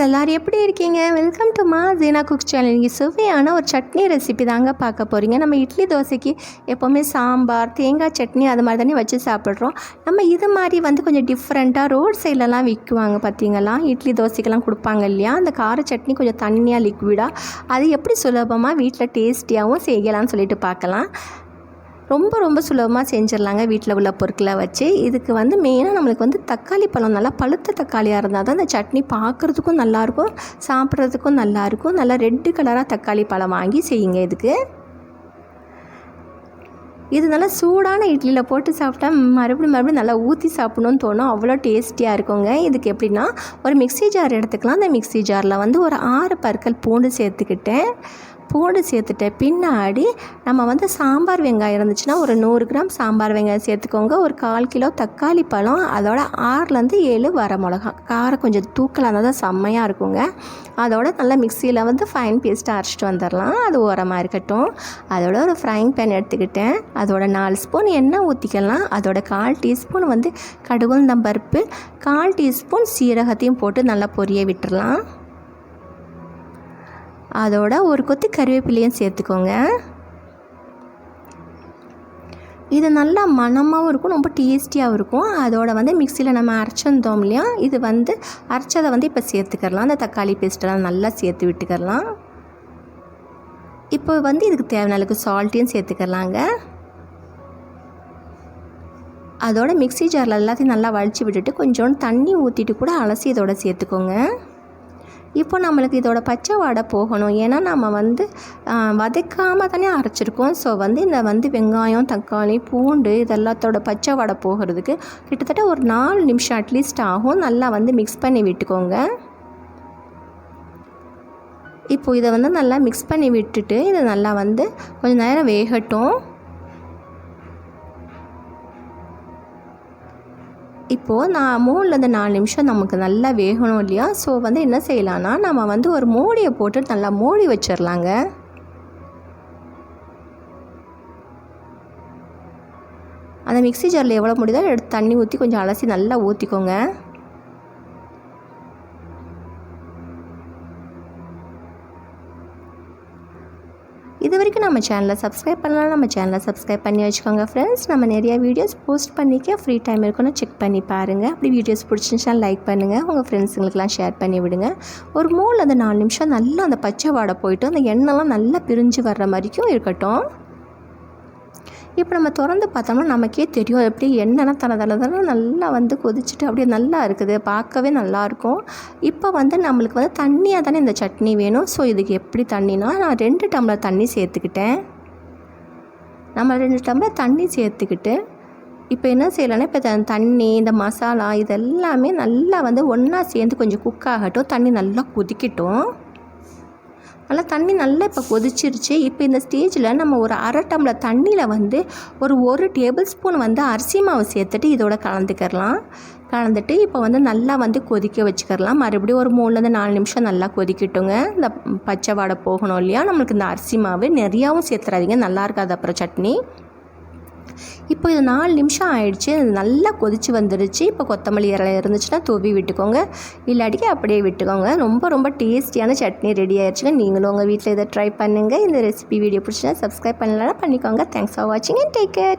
Friends எல்லோரும் எப்படி இருக்கீங்க? வெல்கம் டு மா ஜீனா குக் சேனல் இங்கே சுவையான ஒரு சட்னி ரெசிபி தாங்க பார்க்க போகிறீங்க நம்ம இட்லி தோசைக்கு எப்போவுமே சாம்பார் தேங்காய் சட்னி அது மாதிரி தானே வச்சு சாப்பிட்றோம். நம்ம இது மாதிரி வந்து கொஞ்சம் டிஃப்ரெண்ட்டாக ரோட் சைட்லலாம் விற்குவாங்க பார்த்தீங்களா? இட்லி தோசைக்கெல்லாம் கொடுப்பாங்க இல்லையா? அந்த கார சட்னி கொஞ்சம் தண்ணியாக லிக்விடாக அது எப்படி சுலபமாக வீட்டில் டேஸ்டியாகவும் செய்யலாம்னு சொல்லிட்டு பார்க்கலாம். ரொம்ப ரொம்ப சுலபமாக செஞ்சிடலாங்க வீட்டில் உள்ள பொருட்களை வச்சு. இதுக்கு வந்து மெயினாக நம்மளுக்கு வந்து தக்காளி பழம் நல்லா பழுத்த தக்காளியாக இருந்தால் தான் அந்த சட்னி பார்க்குறதுக்கும் நல்லாயிருக்கும் சாப்பிட்றதுக்கும் நல்லாயிருக்கும் நல்லா ரெட்டு கலராக தக்காளி பழம் வாங்கி செய்யுங்க இதுக்கு. இது நல்லா சூடான இட்லியில் போட்டு சாப்பிட்டா மறுபடியும் மறுபடியும் நல்லா ஊற்றி சாப்பிடணும்னு தோணும். அவ்வளோ டேஸ்டியாக இருக்குங்க. இதுக்கு எப்படின்னா ஒரு மிக்சி ஜார் எடுத்துக்கலாம். அந்த மிக்சி ஜாரில் வந்து ஒரு ஆறு பற்கள் பூண்டு சேர்த்துக்கிட்டேன். பூண்டு சேர்த்துட்ட பின்னாடி நம்ம வந்து சாம்பார் வெங்காயம் இருந்துச்சுன்னா ஒரு நூறு கிராம் சாம்பார் வெங்காயம் சேர்த்துக்கோங்க. ஒரு கால் கிலோ தக்காளி பழம் அதோட ஆறுலேருந்து ஏழு வர மிளகா காரம் கொஞ்சம் தூக்கலாக இருந்தால் தான் செம்மையாக இருக்குங்க. அதோட நல்லா மிக்சியில் வந்து ஃபைன் பேஸ்ட்டாக அரைச்சிட்டு வந்துடலாம். அது ஓரமாக இருக்கட்டும். அதோட ஒரு ஃப்ரைங் பேன் எடுத்துக்கிட்டேன். அதோட நாலு ஸ்பூன் எண்ணெய் ஊற்றிக்கலாம் அதோட கால் டீஸ்பூன் வந்து கடுகுந்தம்பருப்பு கால் டீஸ்பூன் சீரகத்தையும் போட்டு நல்லா பொரிய விட்டுடலாம். அதோட ஒரு கொத்து கருவேப்பிலையும் சேர்த்துக்கோங்க. இது நல்லா மணமாகவும் இருக்கும் ரொம்ப டேஸ்டியாகவும் இருக்கும். அதோட வந்து மிக்சியில் நம்ம அரைச்சிருந்தோம் இல்லையா? இது வந்து அரைச்சதை வந்து இப்போ சேர்த்துக்கலாம் அந்த தக்காளி பேஸ்ட்டெல்லாம் நல்லா சேர்த்து விட்டுக்கலாம் இப்போ வந்து இதுக்கு தேவையான அளவுக்கு சால்ட்டையும் சேர்த்துக்கலாங்க அதோட மிக்சி ஜாரில் எல்லாத்தையும் நல்லா வலிச்சு விட்டுட்டு கொஞ்சோண்டு தண்ணி ஊற்றிட்டு கூட அலசி இதோட சேர்த்துக்கோங்க. இப்போ நம்மளுக்கு இதோட பச்சை வாடை போகணும். ஏன்னா நம்ம வந்து வதக்காமல் தானே அரைச்சிருக்கோம். ஸோ வந்து இந்த வந்து வெங்காயம் தக்காளி பூண்டு இதெல்லாத்தோட பச்சை வாடை போகிறதுக்கு கிட்டத்தட்ட ஒரு நாலு நிமிஷம் அட்லீஸ்ட் ஆகும். நல்லா வந்து மிக்ஸ் பண்ணி விட்டுக்கோங்க. இப்போ இதை வந்து நல்லா மிக்ஸ் பண்ணி விட்டுட்டு இதை நல்லா வந்து கொஞ்சம் நேரம் வேகட்டும். இப்போது நான் மூணுலேருந்து நாலு நிமிஷம் நமக்கு நல்லா வேகணும் இல்லையா? ஸோ வந்து என்ன செய்யலான்னா நம்ம வந்து ஒரு மூடியை போட்டு நல்லா மூடி வச்சிடலாங்க அந்த மிக்சி ஜாரில் எவ்வளோ முடியுதோ எடுத்து தண்ணி ஊற்றி கொஞ்சம் அலசி நல்லா ஊற்றிக்கோங்க இது வரைக்கும் நம்ம சேனலை சப்ஸ்கிரைப் பண்ணலாம் நம்ம சேனலை சப்ஸ்கிரைப் பண்ணி வச்சுக்கோங்க ஃப்ரெண்ட்ஸ் நம்ம நிறையா வீடியோஸ் போஸ்ட் பண்ணிக்க ஃப்ரீ டைம் இருக்குன்னு செக் பண்ணி பாருங்கள் அப்படி வீடியோஸ் பிடிச்சிருந்துச்சா லைக் பண்ணுங்கள் உங்கள் ஃப்ரெண்ட்ஸுங்களுக்குலாம் ஷேர் பண்ணி விடுங்க. ஒரு மூணு அந்த நாலு நிமிஷம் நல்லா அந்த பச்சை வாடை போயிட்டு அந்த எண்ணெய்லாம் நல்லா பிரிஞ்சு வர்ற மாதிரிக்கும் இருக்கட்டும். இப்போ நம்ம திறந்து பார்த்தோம்னா நமக்கே தெரியும் எப்படி என்னென்ன தலை தலை தலை நல்லா வந்து கொதிச்சுட்டு அப்படியே நல்லா இருக்குது. பார்க்கவே நல்லாயிருக்கும் இப்போ வந்து நம்மளுக்கு வந்து தண்ணியாக தானே இந்த சட்னி வேணும். ஸோ இதுக்கு எப்படி தண்ணினா நான் ரெண்டு டம்ளர் தண்ணி சேர்த்துக்கிட்டேன். நம்ம ரெண்டு டம்ளர் தண்ணி சேர்த்துக்கிட்டு இப்போ என்ன செய்யலைன்னா இப்போ தண்ணி இந்த மசாலா இதெல்லாமே நல்லா வந்து ஒன்றா சேர்ந்து கொஞ்சம் குக் ஆகட்டும். தண்ணி நல்லா கொதிக்கட்டும். நல்லா தண்ணி நல்லா இப்போ கொதிச்சிருச்சு. இப்போ இந்த ஸ்டேஜில் நம்ம ஒரு அரை டம்ளர் தண்ணியில் வந்து ஒரு ஒரு டேபிள் ஸ்பூன் வந்து அரிசி மாவு சேர்த்துட்டு இதோட கலந்துக்கிறலாம். கலந்துட்டு இப்போ வந்து நல்லா வந்து கொதிக்க வச்சுக்கிறலாம். மறுபடியும் ஒரு மூணுலேருந்து நாலு நிமிஷம் நல்லா கொதிக்கட்டுங்க. இந்த பச்சை வாடை போகணும் இல்லையா? நம்மளுக்கு இந்த அரிசி மாவு நிறையாவும் சேர்த்துறாதீங்க. நல்லா இருக்காது அப்புறம் சட்னி. இப்போ இது நாலு நிமிஷம் ஆயிடுச்சு. அது நல்லா கொதிச்சு வந்துடுச்சு. இப்போ கொத்தமல்லி இலை இருந்துச்சுன்னா தூவி விட்டுக்கோங்க. இல்லாட்டிக்கு அப்படியே விட்டுக்கோங்க. ரொம்ப ரொம்ப டேஸ்டியான சட்னி ரெடி ஆயிடுச்சுங்க நீங்களும் உங்கள் வீட்டில் இதை ட்ரை பண்ணுங்கள் இந்த ரெசிபி வீடியோ பிடிச்சினா சப்ஸ்கிரைப் பண்ணலாம் பண்ணிக்கோங்க. தேங்க்ஸ் ஃபார் வாட்சிங் அண்ட் டேக் கேர்